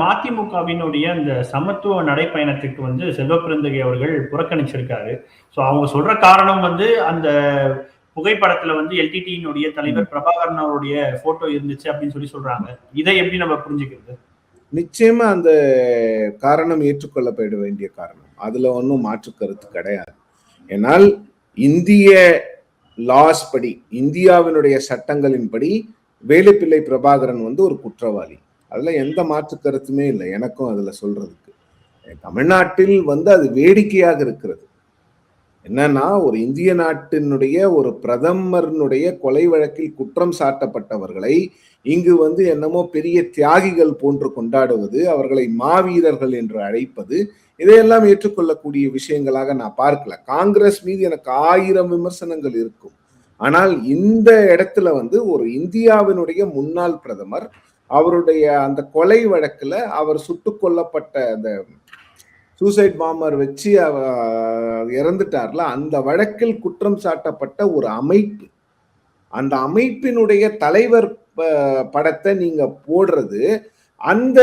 மதிமுகவினுடைய அந்த சமத்துவ நடைப்பயணத்துக்கு வந்து செல்வப்பிரந்தகை அவர்கள் புறக்கணிச்சிருக்காரு. சோ அவங்க சொல்ற காரணம் வந்து அந்த புகைப்படத்துல வந்து எல்டிடியினுடைய தலைவர் பிரபாகரன் அவருடைய போட்டோ இருந்துச்சு அப்படின்னு சொல்லி சொல்றாங்க. இதை எப்படி நம்ம புரிஞ்சுக்கிறது? நிச்சயமா அந்த காரணம் ஏற்றுக்கொள்ளப்பட வேண்டிய காரணம். அதுல ஒன்றும் மாற்று கருத்து கிடையாது. ஏனால் இந்திய லாஸ் படி இந்தியாவினுடைய சட்டங்களின்படி வேலுப்பிள்ளை பிரபாகரன் வந்து ஒரு குற்றவாளி. அதுல எந்த மாற்று கருத்துமே இல்லை. எனக்கும் அதுல சொல்றதுக்கு. தமிழ்நாட்டில் வந்து அது வேடிக்கையாக இருக்கிறது. என்னன்னா ஒரு இந்திய நாட்டினுடைய ஒரு பிரதமரினுடைய கொலை வழக்கில் குற்றம் சாட்டப்பட்டவர்களை இங்கு வந்து என்னமோ பெரிய தியாகிகள் போன்று கொண்டாடுவது அவர்களை மாவீரர்கள் என்று அழைப்பது இதையெல்லாம் ஏற்றுக்கொள்ளக்கூடிய விஷயங்களாக நான் பார்க்கல. காங்கிரஸ் மீது எனக்கு ஆயிரம் விமர்சனங்கள் இருக்கும். ஆனால் இந்த இடத்துல வந்து ஒரு இந்தியாவினுடைய முன்னாள் பிரதமர் அவருடைய அந்த கொலை வழக்கில் அவர் சுட்டு கொல்லப்பட்ட அந்த சூசைட் பாம்பர் வச்சு அவ இறந்துட்டார்ல அந்த வழக்கில் குற்றம் சாட்டப்பட்ட ஒரு அமைப்பு. அந்த அமைப்பினுடைய தலைவர் படத்தை நீங்க போடுறது அந்த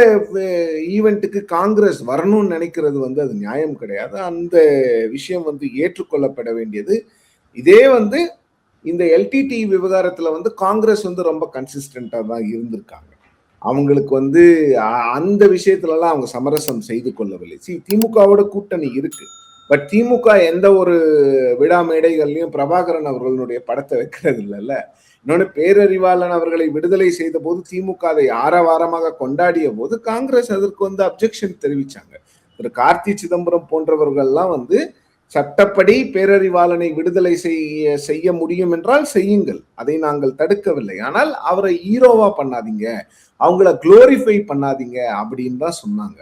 ஈவெண்ட்டுக்கு காங்கிரஸ் வரணும்னு நினைக்கிறது வந்து அது நியாயம் கிடையாது. அந்த விஷயம் வந்து ஏற்றுக்கொள்ளப்பட வேண்டியது. இதே வந்து இந்த எல்டிடி விவகாரத்தில் வந்து காங்கிரஸ் வந்து ரொம்ப கன்சிஸ்டண்ட்டாக தான் இருந்திருக்காங்க. அவங்களுக்கு வந்து அந்த விஷயத்துலலாம் அவங்க சமரசம் செய்து கொள்ளவில்லை. சி திமுகவோட கூட்டணி இருக்கு. பட் திமுக எந்த ஒரு விழா மேடைகள்லையும் பிரபாகரன் அவர்களுடைய படத்தை வைக்கிறது இல்லைல்ல. இன்னொன்று பேரறிவாளன் அவர்களை விடுதலை செய்த போது திமுக அதை ஆரவாரமாக கொண்டாடிய போது காங்கிரஸ் அதற்கு வந்து அப்ஜெக்ஷன் தெரிவிச்சாங்க. திரு. கார்த்தி சிதம்பரம் போன்றவர்கள்லாம் வந்து சட்டப்படி பேரறிவாளனை விடுதலை செய்ய செய்ய முடியும் என்றால் செய்யுங்கள். அதை நாங்கள் தடுக்கவில்லை. ஆனால் அவரை ஹீரோவா பண்ணாதீங்க. அவங்கள குளோரிஃபை பண்ணாதீங்க அப்படின்னு தான் சொன்னாங்க.